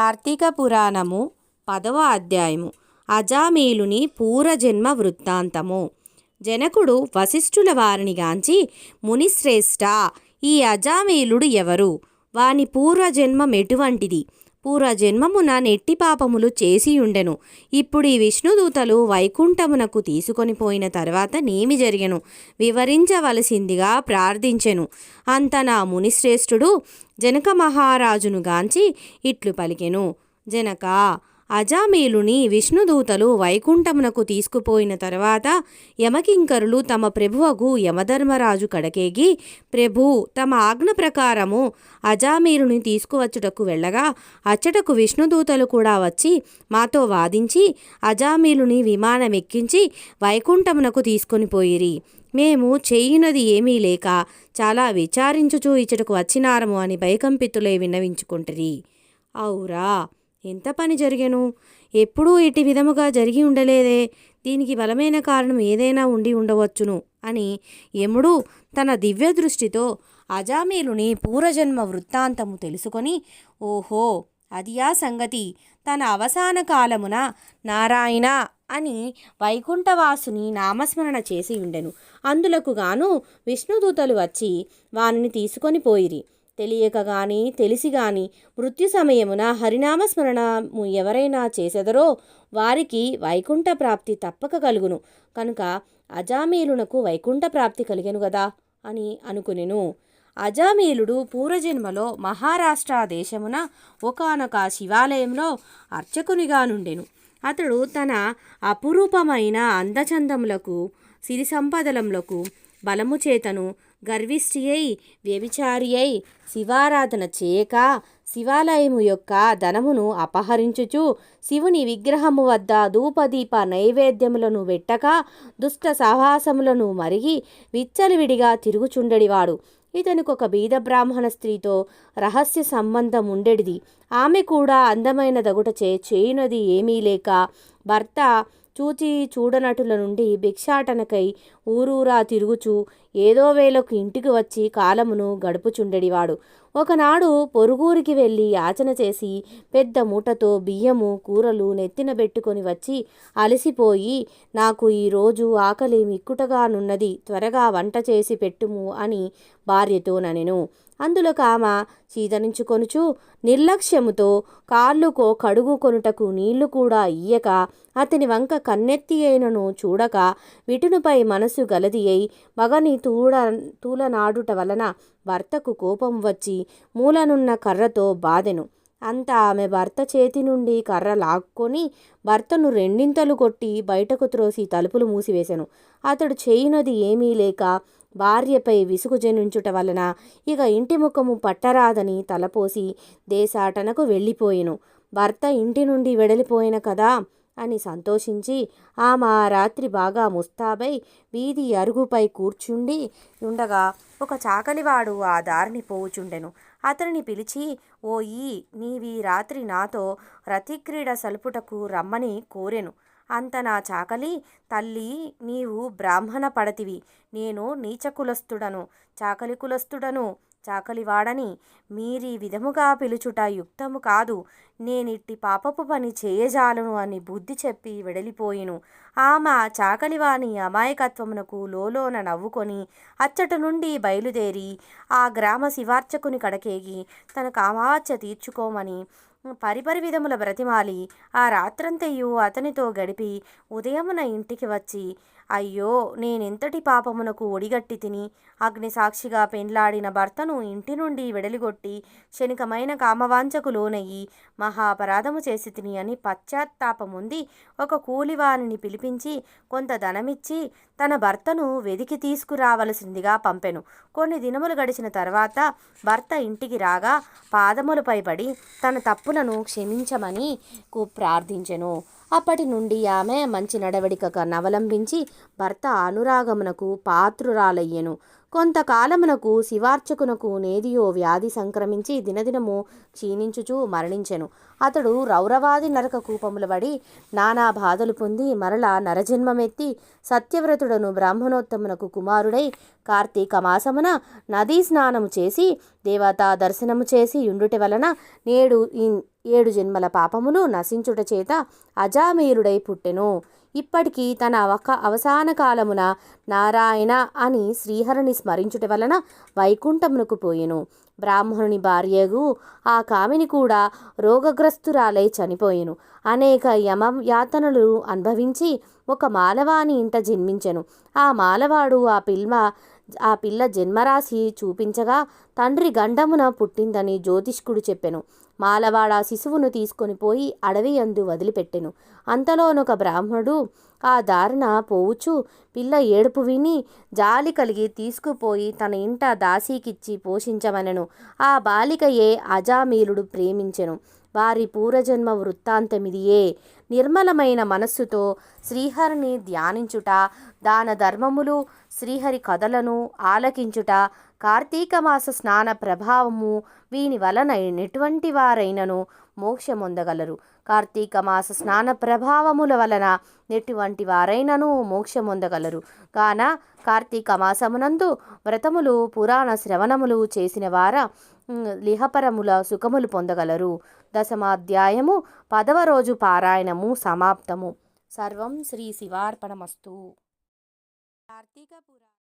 కార్తీక పురాణము పదవ అధ్యాయము. అజామీలుని పూర్వజన్మ వృత్తాంతము. జనకుడు వశిష్ఠుల వారిని గాంచి మునిశ్రేష్ఠ ఈ అజామీలుడు ఎవరు? వాని పూర్వజన్మం ఎటువంటిది? పూర్వజన్మమున నెట్టి పాపములు చేసియుండెను. ఇప్పుడు ఈ విష్ణుదూతలు వైకుంఠమునకు తీసుకొని పోయిన తర్వాత నేమి జరిగెను? వివరించవలసిందిగా ప్రార్థించెను. అంత నా మునిశ్రేష్ఠుడు జనక మహారాజును గాంచి ఇట్లు పలికెను. జనక అజామీలుని విష్ణుదూతలు వైకుంఠమునకు తీసుకుపోయిన తర్వాత యమకింకరులు తమ ప్రభువకు యమధర్మరాజు కడకేగి ప్రభు తమ ఆజ్ఞ ప్రకారము అజామీలుని తీసుకువచ్చుటకు వెళ్ళగా అచ్చటకు విష్ణుదూతలు కూడా వచ్చి మాతో వాదించి అజామీలుని విమానం ఎక్కించి వైకుంఠమునకు తీసుకొని పోయిరి. మేము చేయునది ఏమీ లేక చాలా విచారించుచూ ఇచ్చటకు వచ్చినారము అని భయకంపితులే విన్నవించుకుంటరి. అవురా ఎంత పని జరిగెను? ఎప్పుడూ ఇటు విధముగా జరిగి ఉండలేదే. దీనికి బలమైన కారణం ఏదైనా ఉండి ఉండవచ్చును అని యముడు తన దివ్య దృష్టితో అజామీలుని పూర్వజన్మ వృత్తాంతము తెలుసుకొని ఓహో అదియా సంగతి. తన అవసాన కాలమున నారాయణ అని వైకుంఠవాసుని నామస్మరణ చేసి ఉండెను. అందులకు గాను విష్ణుదూతలు వచ్చి వానిని తీసుకొని పోయిరి. తెలియక గాని తెలిసి గాని మృత్యు సమయమున హరినామస్మరణము ఎవరైనా చేసెదరో వారికి వైకుంఠ ప్రాప్తి తప్పక కలుగును. కనుక అజామీలునకు వైకుంఠ ప్రాప్తి కలిగెను గదా అని అనుకునెను. అజామీలుడు పూర్వజన్మలో మహారాష్ట్ర దేశమున ఒకానొక శివాలయంలో అర్చకునిగా నుండెను. అతడు తన అపురూపమైన అందచందములకు సిరి సంపదలములకు బలము చేతను గర్విష్ఠి అయి వ్యభిచారి అయి శివారాధన చేయక శివాలయము యొక్క ధనమును అపహరించుచు శివుని విగ్రహము వద్ద ధూపదీప నైవేద్యములను పెట్టక దుష్ట సాహసములను మరిగి విచ్చలవిడిగా తిరుగుచుండడివాడు. ఇతనికి ఒక బీద బ్రాహ్మణ స్త్రీతో రహస్య సంబంధం ఉండేడిది ఆమె కూడా అందమైన దగుట చే చేయునది ఏమీ లేక భర్త చూచి చూడనటుల నుండి భిక్షాటనకై ఊరూరా తిరుగుచూ ఏదో వేళకు ఇంటికి వచ్చి కాలమును గడుపుచుండెడివాడు. ఒకనాడు పొరుగురికి వెళ్ళి యాచన చేసి పెద్ద మూటతో బియ్యము కూరలు నెత్తిన పెట్టుకొని వచ్చి అలసిపోయి నాకు ఈరోజు ఆకలి మిక్కుటగానున్నది త్వరగా వంట చేసి పెట్టుము అని భార్యతో ననెను. అందులో కామ చీదరించుకొనుచు నిర్లక్ష్యముతో కాళ్ళుకో కడుగు కొనుటకు నీళ్ళు కూడా ఇయ్యక అతని వంక కన్నెత్తి అయినను చూడక విటునుపై మనసు గలది అయి మగని తూడ తూలనాడుట వలన భర్తకు కోపం వచ్చి మూలనున్న కర్రతో బాధెను. అంత ఆమె భర్త చేతి నుండి కర్ర లాక్కొని భర్తను రెండింతలు కొట్టి బయటకు త్రోసి తలుపులు మూసివేశాను. అతడు చేయునది ఏమీ లేక భార్యపై విసుగు జనుంచుట వలన ఇక ఇంటి ముఖము పట్టరాదని తలపోసి దేశాటనకు వెళ్ళిపోయెను. భర్త ఇంటి నుండి వెడలిపోయిన కదా అని సంతోషించి ఆమె ఆ రాత్రి బాగా ముస్తాబై వీధి అరుగుపై కూర్చుండి ఉండగా ఒక చాకలివాడు ఆ దారిని పోవుచుండెను. అతనిని పిలిచి ఓయి నీవీ రాత్రి నాతో రతిక్రీడ సలుపుటకు రమ్మని కోరెను. అంత నా చాకలి తల్లి నీవు బ్రాహ్మణ పడతివి నేను నీచ కులస్తుడను చాకలి కులస్తుడను చాకలివాడని మీరీ విధముగా పిలుచుట యుక్తము కాదు. నేనిట్టి పాపపు పని చేయజాలను అని బుద్ధి చెప్పి వెడలిపోయిను. ఆమె చాకలివాని అమాయకత్వమునకు లోలోన నవ్వుకొని అచ్చట నుండి బయలుదేరి ఆ గ్రామ శివార్చకుని కడకేగి తన కామార్చ తీర్చుకోమని పరిపరి విధముల బ్రతిమాలి. ఆ రాత్రంతయు అతనితో గడిపి ఉదయమున ఇంటికి వచ్చి అయ్యో నేనెంతటి పాపమునకు ఒడిగట్టి తిని అగ్నిసాక్షిగా పెండ్లాడిన భర్తను ఇంటి నుండి వెడలిగొట్టి క్షణికమైన కామవాంచకు లోనయ్యి మహాపరాధము చేసి తిని అని పశ్చాత్తాపముంది ఒక కూలివాణిని పిలిపించి కొంత ధనమిచ్చి తన భర్తను వెదికి తీసుకురావలసిందిగా పంపెను. కొన్ని దినములు గడిచిన తర్వాత భర్త ఇంటికి రాగా పాదములపై పడి తన తప్పులను క్షమించమని ప్రార్థించెను. అప్పటి నుండి ఆమె మంచి నడవడికగా నవలంబించి భర్త అనురాగమునకు పాత్రురాలయ్యెను. కొంతకాలమునకు శివార్చకునకు నేదియో వ్యాధి సంక్రమించి దినదినము క్షీణించుచూ మరణించెను. అతడు రౌరవాది నరక కూపములబడి నానా బాధలు పొంది మరల నరజన్మమెత్తి సత్యవ్రతుడను బ్రాహ్మణోత్తమునకు కుమారుడై కార్తీక మాసమున నదీ స్నానము చేసి దేవతా దర్శనము చేసి ఉండుట వలన నేడు ఏడు జన్మల పాపములు నశించుట చేత అజామీరుడై పుట్టెను. ఇప్పటికీ తన అవక అవసాన కాలమున నారాయణ అని శ్రీహరిని స్మరించుట వలన వైకుంఠమునకు పోయెను. బ్రాహ్మణుని భార్యగు ఆ కామిని కూడా రోగగ్రస్తురాలై చనిపోయెను. అనేక యమ యాతనలు అనుభవించి ఒక మాలవాని ఇంట జన్మించెను. ఆ మాలవాడు ఆ పిల్మ ఆ పిల్ల జన్మరాశి చూపించగా తండ్రి గండమున పుట్టిందని జ్యోతిష్కుడు చెప్పెను. మాలవాడ శిశువును తీసుకొని పోయి అడవి యందు వదిలిపెట్టెను. అంతలోనొక బ్రాహ్మడు ఆ దారిన పోవుచు పిల్ల ఏడుపు విని జాలి కలిగి తీసుకుపోయి తన ఇంట దాసీకిచ్చి పోషించమనెను ఆ బాలికయే అజామీలుడు ప్రేమించెను. వారి పూర్వజన్మ వృత్తాంతమిదియే. నిర్మలమైన మనస్సుతో శ్రీహరిని ధ్యానించుట దాన ధర్మములు శ్రీహరి కథలను ఆలకించుట కార్తీక మాస స్నాన ప్రభావము వీని వలన ఎటువంటి వారైనను మోక్షమొందగలరు. కార్తీక మాస స్నాన ప్రభావముల వలన ఎటువంటి వారైనను మోక్షమొందగలరు. కాన కార్తీక మాసమునందు వ్రతములు పురాణ శ్రవణములు చేసిన వార లిహపరముల సుఖములు పొందగలరు. దశమాధ్యాయము పదవ రోజు పారాయణము సమాప్తము. సర్వం శ్రీ శివార్పణమస్తు. కార్తీక